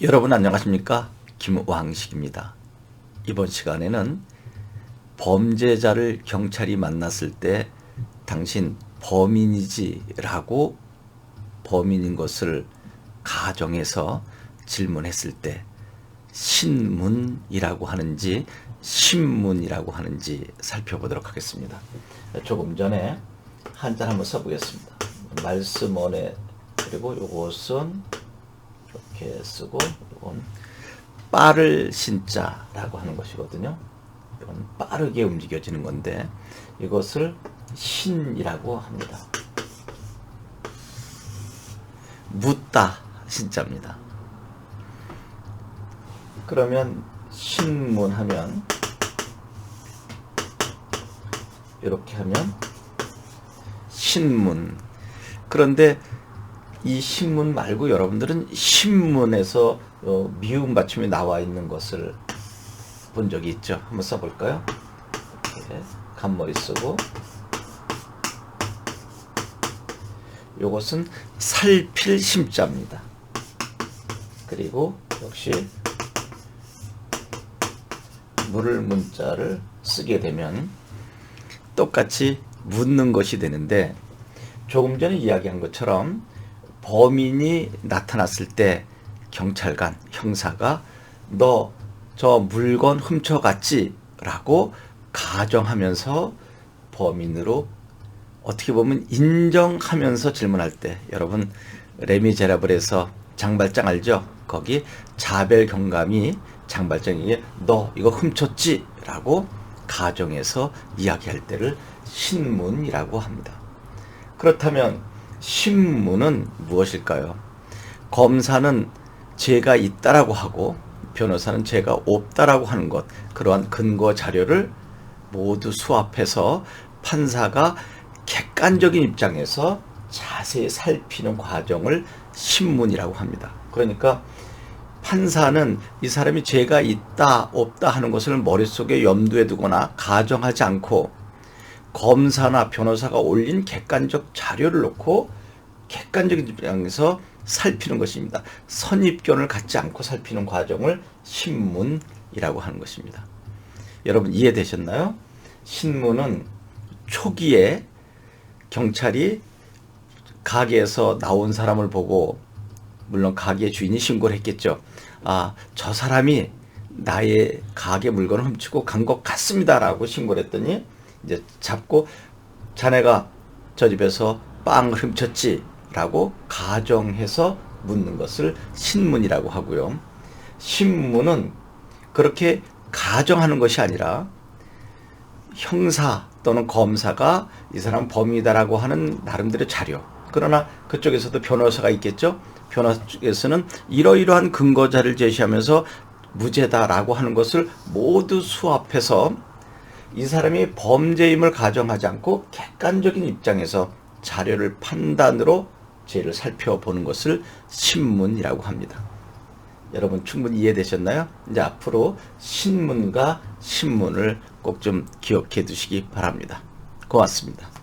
여러분 안녕하십니까? 김왕식입니다. 이번 시간에는 범죄자를 경찰이 만났을 때 당신 범인이지 라고 범인인 것을 가정해서 질문했을 때 신문이라고 하는지 신문이라고 하는지 살펴보도록 하겠습니다. 조금 전에 한자를 한번 써보겠습니다. 말씀원에 그리고 요것은 이렇게 쓰고 이건 빠를 신자라고 하는 것이거든요. 이건 빠르게 움직여지는 건데 이것을 신이라고 합니다. 묻다 신자입니다. 그러면 신문하면 이렇게 하면 신문 그런데 이 신문 말고 여러분들은 신문에서 어, 미음 받침이 나와 있는 것을 본 적이 있죠. 한번 써볼까요? 이렇게 간머리 쓰고 요것은 살필 심자입니다. 그리고 역시 물을 문자를 쓰게 되면 똑같이 묻는 것이 되는데 조금 전에 이야기한 것처럼 범인이 나타났을 때 경찰관, 형사가 너 저 물건 훔쳐갔지? 라고 가정하면서 범인으로 어떻게 보면 인정하면서 질문할 때 여러분 레미제라블에서 장발장 알죠? 거기 자벨 경감이 장발장에게 너 이거 훔쳤지? 라고 가정해서 이야기할 때를 신문이라고 합니다. 그렇다면 신문은 무엇일까요? 검사는 죄가 있다라고 하고 변호사는 죄가 없다라고 하는 것 그러한 근거 자료를 모두 수합해서 판사가 객관적인 입장에서 자세히 살피는 과정을 신문이라고 합니다. 그러니까 판사는 이 사람이 죄가 있다 없다 하는 것을 머릿속에 염두에 두거나 가정하지 않고 검사나 변호사가 올린 객관적 자료를 놓고 객관적인 입장에서 살피는 것입니다. 선입견을 갖지 않고 살피는 과정을 신문이라고 하는 것입니다. 여러분 이해되셨나요? 신문은 초기에 경찰이 가게에서 나온 사람을 보고 물론 가게 주인이 신고를 했겠죠. 아, 저 사람이 나의 가게 물건을 훔치고 간 것 같습니다라고 신고를 했더니 이제 잡고 자네가 저 집에서 빵을 훔쳤지라고 가정해서 묻는 것을 신문이라고 하고요. 신문은 그렇게 가정하는 것이 아니라 형사 또는 검사가 이 사람 범인이다라고 하는 나름대로 자료. 그러나 그쪽에서도 변호사가 있겠죠. 변호사 쪽에서는 이러이러한 근거자를 제시하면서 무죄다라고 하는 것을 모두 수합해서 이 사람이 범죄임을 가정하지 않고 객관적인 입장에서 자료를 판단으로 죄를 살펴보는 것을 신문이라고 합니다. 여러분 충분히 이해되셨나요? 이제 앞으로 신문과 신문을 꼭 좀 기억해 두시기 바랍니다. 고맙습니다.